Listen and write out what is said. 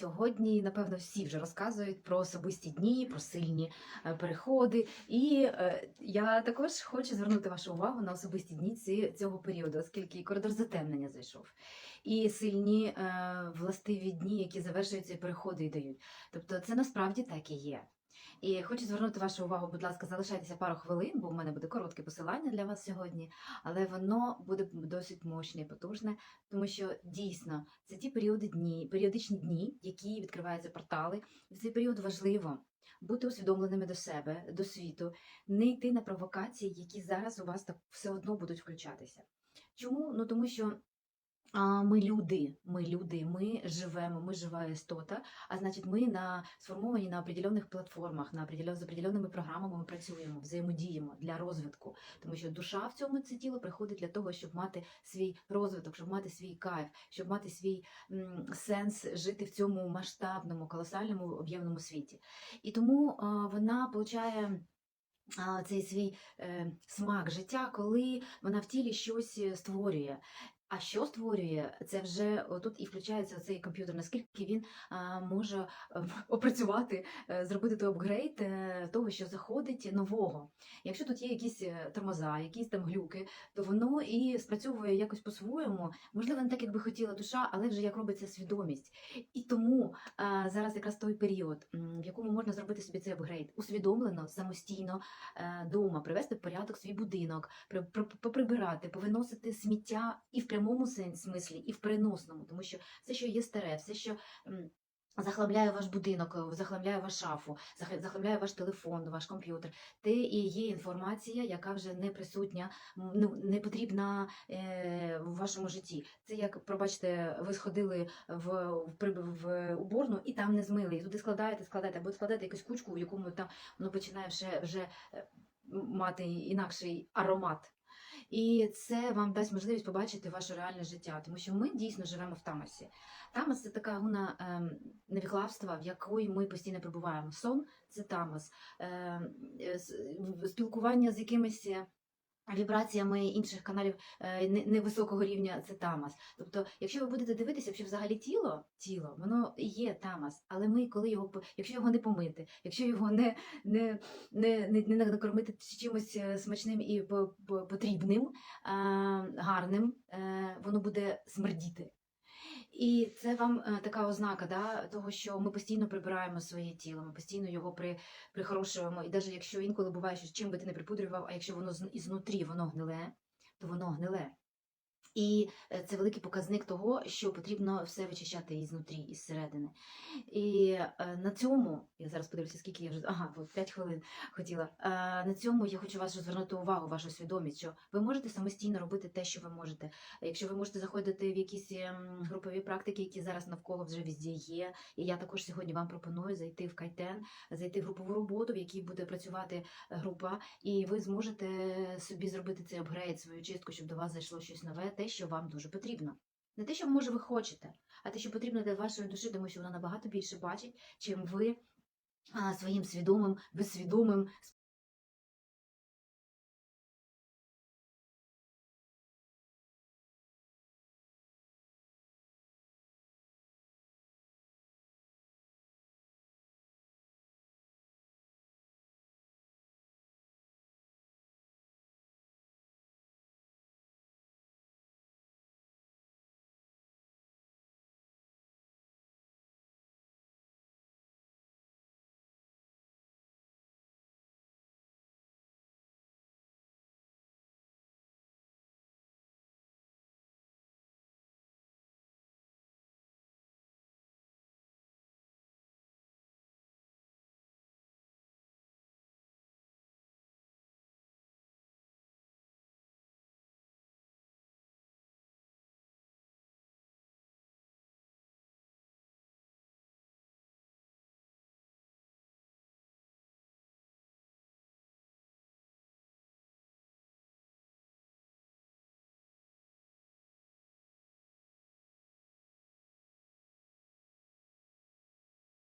Сьогодні, напевно, всі вже розказують про особисті дні, про сильні е, переходи. І е, я також хочу звернути вашу увагу на особисті дні цього періоду, оскільки коридор затемнення зайшов. І сильні е, властиві дні, які завершуються і переходи і дають. Тобто це насправді так і є. І хочу звернути вашу увагу, будь ласка, залишайтеся пару хвилин, бо в мене буде коротке посилання для вас сьогодні, але воно буде досить мощне і потужне, тому що дійсно це ті періоди дні, періодичні дні, які відкриваються портали. І в цей період важливо бути усвідомленими до себе, до світу, не йти на провокації, які зараз у вас так все одно будуть включатися. Чому? Ну тому що. Ми люди, ми люди, ми живемо, ми жива істота, а значить, ми на сформовані на определених платформах, на определен, з определеними програмами ми працюємо, взаємодіємо для розвитку. Тому що душа в цьому це тіло приходить для того, щоб мати свій розвиток, щоб мати свій кайф, щоб мати свій м, сенс жити в цьому масштабному, колосальному об'ємному світі. І тому а, вона получає. Цей свій е, смак життя, коли вона в тілі щось е, створює. А що створює, це вже тут і включається цей комп'ютер, наскільки він а, може е, опрацювати, е, зробити той апгрейд е, того, що заходить нового. Якщо тут є якісь е, тормоза, якісь там глюки, то воно і спрацьовує якось по-своєму. Можливо, не так, як би хотіла душа, але вже як робиться свідомість. І тому а, зараз якраз той період, в якому можна зробити собі цей апгрейд, усвідомлено, самостійно дома, привести в порядок свій будинок, при- при- поприбирати, повиносити сміття і в прямому смислі, і в переносному, тому що все, що є старе, все, що. Захламляє ваш будинок, е, захламляє вашу шафу, зах- захламляє ваш телефон, ваш комп'ютер. Те і є інформація, яка вже не присутня, ну не потрібна е, в вашому житті. Це як, пробачте, ви сходили в, в, в уборну і там не змили. І туди складаєте, складаєте, або складаєте якусь кучку, в якому там воно починає вже, вже мати інакший аромат. І це вам дасть можливість побачити ваше реальне життя, тому що ми дійсно живемо в Тамасі. Тамас це така гуна ем, невіглавства, в якої ми постійно перебуваємо. Сон це Тамас, ем, е, спілкування з якимись. Вібраціями інших каналів е, не- невисокого рівня це тамас. Тобто, якщо ви будете дивитися, що взагалі тіло, тіло, воно є тамас, але ми, коли його якщо його не помити, якщо його не, не, не, не, накормити чимось е, смачним і по- по- потрібним, гарним, е, воно буде смердіти. І це вам е, така ознака да, того, що ми постійно прибираємо своє тіло, ми постійно його при, прихорошуємо. І навіть якщо інколи буває, що чим би ти не припудрював, а якщо воно ізнутрі воно гниле, то воно гниле. І е, це великий показник того, що потрібно все вичищати ізнутрі, із середини. І е, на цьому, я зараз подивлюся, скільки я вже. Ага, от 5 хвилин хотіла. Е, на цьому я хочу вас звернути увагу, вашу свідомість, що ви можете самостійно робити те, що ви можете. Якщо ви можете заходити в якісь ем, групові практики, які зараз навколо вже везде є. І я також сьогодні вам пропоную зайти в кайтен, зайти в групову роботу, в якій буде працювати група, і ви зможете собі зробити цей апгрейд, свою чистку, щоб до вас зайшло щось нове, те, що вам дуже потрібно. Не те, що може ви хочете, а те, що потрібно для вашої душі, тому що вона набагато більше бачить, чим ви своїм свідомим, безсвідомим